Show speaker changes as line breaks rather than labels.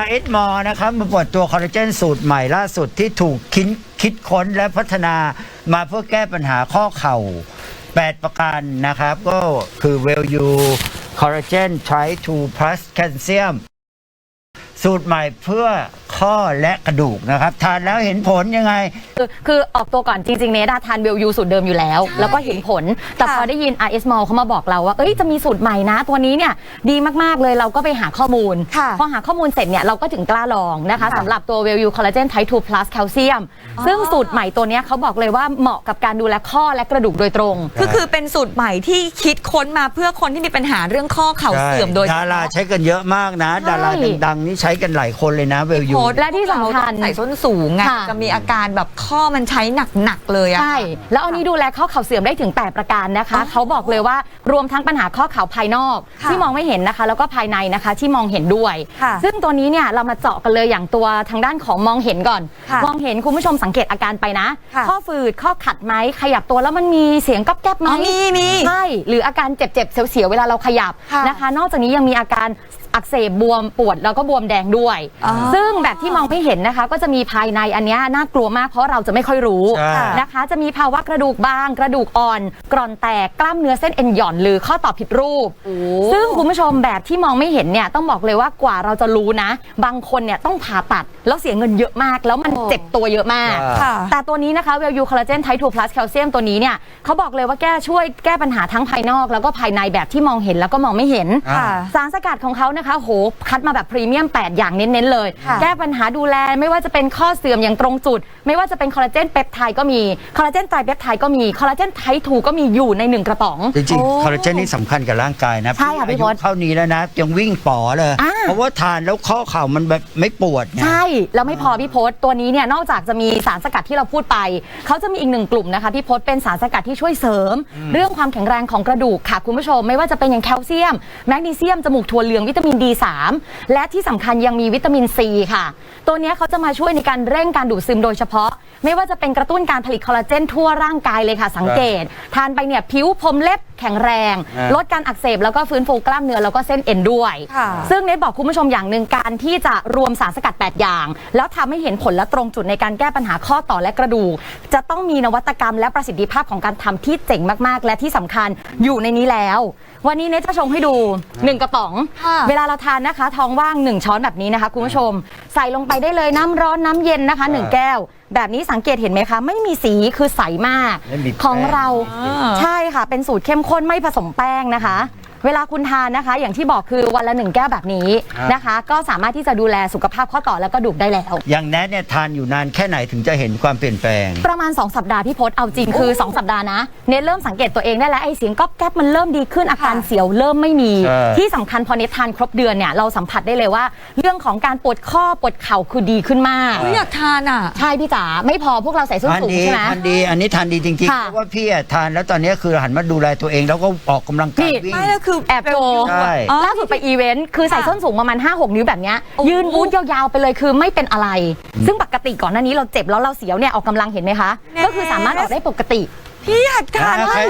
RS m o นะครับมาเปิดตัวคอลลาเจนสูตรใหม่ล่าสุดที่ถูกคิดคิดค้นและพัฒนามาเพื่อแก้ปัญหาข้อเข่า 8 ประการนะครับ ก็คือ Well You Collagen Try 2 Plus Calcium สูตรใหม่เพื่อข้อและกระดูกนะครับ ทานแล้วเห็นผลยังไง
คือคือออกตัวก่อนจริงๆเนดาทานเวลยูสูตรเดิมอยู่แล้ว แล้วก็เห็นผล แต่พอได้ยิน RS m o l เขามาบอกเราว่า เอ้ยจะมีสูตรใหม่นะ ตัวนี้เนี่ยดีมากๆเลยเราก็ไปหาข้อมูล
ค่ะ
พอหาข้อมูลเสร็จเนี่ยเราก็ถึงกล้าลองนะคะ
ค่ะ
สำหรับตัวเวลยูคอลลาเจนไททูพลัสแคลเซียม ซึ่งสูตรใหม่ตัวเนี้ยเขาบอกเลยว่าเหมาะกับการดูแลข้อและกระดูกโดยตรง
ก็คือเป็นสูตรใหม่ที่คิดค้นมาเพื่อคนที่มีปัญหาเรื่องข้อเข่าเสื่อมโดย
ดาราใช้กันเยอะมากนะ
ใช่
ดาราดังๆนี่ใช้กันหลายคนเลยนะ Well You
โพสต์
และที่สำคัญ
ใส่ส้นสูงไง
ค่ะ
จะมีอาการแบบข้อมันใช้หนักๆเลยอะ
ใช่ แล้วอันนี้ดูแลข้อเข่าเสื่อมได้ถึง 8 ประการนะคะ เขาบอกเลยว่ารวมทั้งปัญหาข้อเข่าภายนอก
ค่ะ
ที่มองไม่เห็นนะคะ แล้วก็ภายในนะคะที่มองเห็นด้วย
ค่ะ
ซึ่งตัวนี้เนี่ยเรามาเจาะกันเลยอย่างตัวทางด้านของมองเห็นก่อน
ค่ะ
มองเห็นคุณผู้ชมสังเกตอาการไปนะ
ค่ะ
ข้อฝืดข้อขัดไหมขยับตัวแล้วมันมีเสียงก๊อบแก๊บไหม
อ๋อมีมี
ใช่ หรืออาการเจ็บๆเสียวๆเวลาเราขยับ
ค่ะ
นะคะ นอกจากนี้ยังมีอาการ อักเสบบวมปวดแล้วก็บวมแดงด้วย
อ๋อ
ซึ่งแบบที่มองไม่เห็นนะคะ ก็จะมีภายในอันเนี้ยน่ากลัวมากเพราะเราจะไม่ค่อยรู้
ใช่
นะคะ จะมีภาวะกระดูกบาง กระดูกอ่อน กร่อนแตกกล้ามเนื้อเส้นเอ็นหย่อนหรือข้อต่อผิดรูป ซึ่งคุณผู้ชมแบบที่มองไม่เห็นเนี่ยต้องบอกเลยว่ากว่าเราจะรู้นะ บางคนเนี่ยต้องผ่าตัดแล้วเสียเงินเยอะมาก แล้วมัน
โอ้
เจ็บตัวเยอะมาก
ค่ะ
แต่ตัวนี้นะคะเวลยูคอลลาเจนไททูพลัสแคลเซียมตัวนี้เนี่ยเขาบอกเลยว่าแก้ช่วยแก้ปัญหาทั้งภายนอก แล้วก็ภายในแบบที่มองเห็นแล้วก็มองไม่เห็น
อ่า
สารสกัดของเขานะคะโหคัดมาแบบพรีเมียม 8 อย่างเน้นๆเลย
ค่ะ
แก้ปัญหาดูแลไม่ว่าจะเป็นข้อเสื่อมอย่างตรงจุด ไม่ว่าจะเป็นคอลลาเจนเปปไทด์ก็มีคอลลาเจนไตรเปปไทด์ก็มีคอลลาเจนไททูก็มีอยู่ใน1กระป๋อง
จริง
โอ้
ๆคอลลาเจนนี่สำคัญกับร่างกายนะ
ใช่ค่ะพี่
อายุ
พศ
เท่านี้แล้วนะ ยังวิ่งป๋อเลย
อ่า
เพราะว่าทานแล้วข้อเข่ามันแบบไม่ปวดไง
ใช่ แล้วไม่พอพี่พศตัวนี้เนี่ยนอกจากจะมีสารสกัดที่เราพูดไป เขาจะมีอีกหนึ่งกลุ่มนะคะพี่พศเป็นสารสกัดที่ช่วยเสริม เรื่องความแข็งแรงของกระดูกค่ะคุณผู้ชม ไม่ว่าจะเป็นอย่างแคลเซียม แมกนีเซียมจมูกถั่วเหลืองวิตามิน D3 และที่สำคัญยังมีวิตามินซีค่ะ ตัวเนี้ยเขาจะมาช่วยในการเร่งการดูดซึมโดยเฉพาะ ไม่ว่าจะเป็นกระตุ้นการผลิตคอลลาเจนทั่วร่างกายเลยค่ะ สังเกต ทานไปเนี่ยผิวผมเล็บแข็งแรง
อ่า
ลดการอักเสบแล้วก็ฟื้นฟูกล้ามเนื้อแล้วก็เส้นเอ็นด้วย
ค่ะ
ซึ่งเนทบอกคุณผู้ชมอย่างหนึ่งการที่จะรวมสารสกัด 8 อย่าง แล้วทำให้เห็นผลและตรงจุดในการแก้ปัญหาข้อต่อและกระดูก จะต้องมีนวัตกรรมและประสิทธิภาพของการทำที่เจ๋งมาก ๆ และที่สำคัญอยู่ในนี้แล้ว วันนี้เนทจะชงให้ดู 1 กระป๋อง
ค่ะ
เวลาเราทานนะคะ ท้องว่าง 1 ช้อนแบบนี้นะคะคุณผู้ชม ใส่ลงไปได้เลยน้ำร้อนน้ำเย็นนะคะ 1 แก้ว แบบนี้สังเกตเห็นไหมคะ ไม่มีสีคือใสมาก
ไม่มีแป้ง
ของเรา
อ่า
ใช่ค่ะ เป็นสูตรเข้มข้นไม่ผสมแป้งนะคะ เวลาคุณทานนะคะ อย่างที่บอกคือวันละหนึ่งแก้วแบบนี้
ครับ
นะคะ ก็สามารถที่จะดูแลสุขภาพข้อต่อและกระดูกได้แล้ว
อย่างแนทเนี่ยทานอยู่นานแค่ไหนถึงจะเห็นความเปลี่ยนแปลง
ประมาณ 2 สัปดาห์พี่พศเอาจริงคือ 2 สัปดาห์นะ เนทเริ่มสังเกตตัวเองได้แล้วไอ้เสียงก๊อบแก๊บมันเริ่มดีขึ้นอาการ
ค่ะ
เสียวเริ่มไม่มี
ใช่
ที่สำคัญพอเนททานครบเดือนเนี่ยเราสัมผัสได้เลยว่า เรื่องของการปวดข้อปวดเข่าคือดีขึ้นมาก
อุ๊ยอยากทานอะ
ใช่พี่จ๋าไม่พอพวกเราใส่ส้น
ทาน
สูง
ดี
ใช่ไหม
ทานดี อันนี้ทานดีจริงๆ
ค่ะ
เพราะว่าพี่อะทานแล้วตอนนี้คือหันมาดูแลตัวเองแล้วก็ออกกำลังกาย
นี่
วิ่ง
ไม่แล้วคือ
แอบโชว์
ใช่
อ๋อ
ล่าสุดไปอีเวนต์คือใส่
ค่ะ
ส้นสูงประมาณ 5-6 นิ้วแบบเนี้ย
โอ้โห
ยืนบูธยาวๆไปเลยคือไม่เป็นอะไร ซึ่งปกติก่อนหน้านี้เราเจ็บแล้วเราเสียวเนี่ยออกกำลังเห็นไหมคะ
แน่
ก็คือสามารถออกได้ปกติ
พี่อยากทาน
ใคร
มาก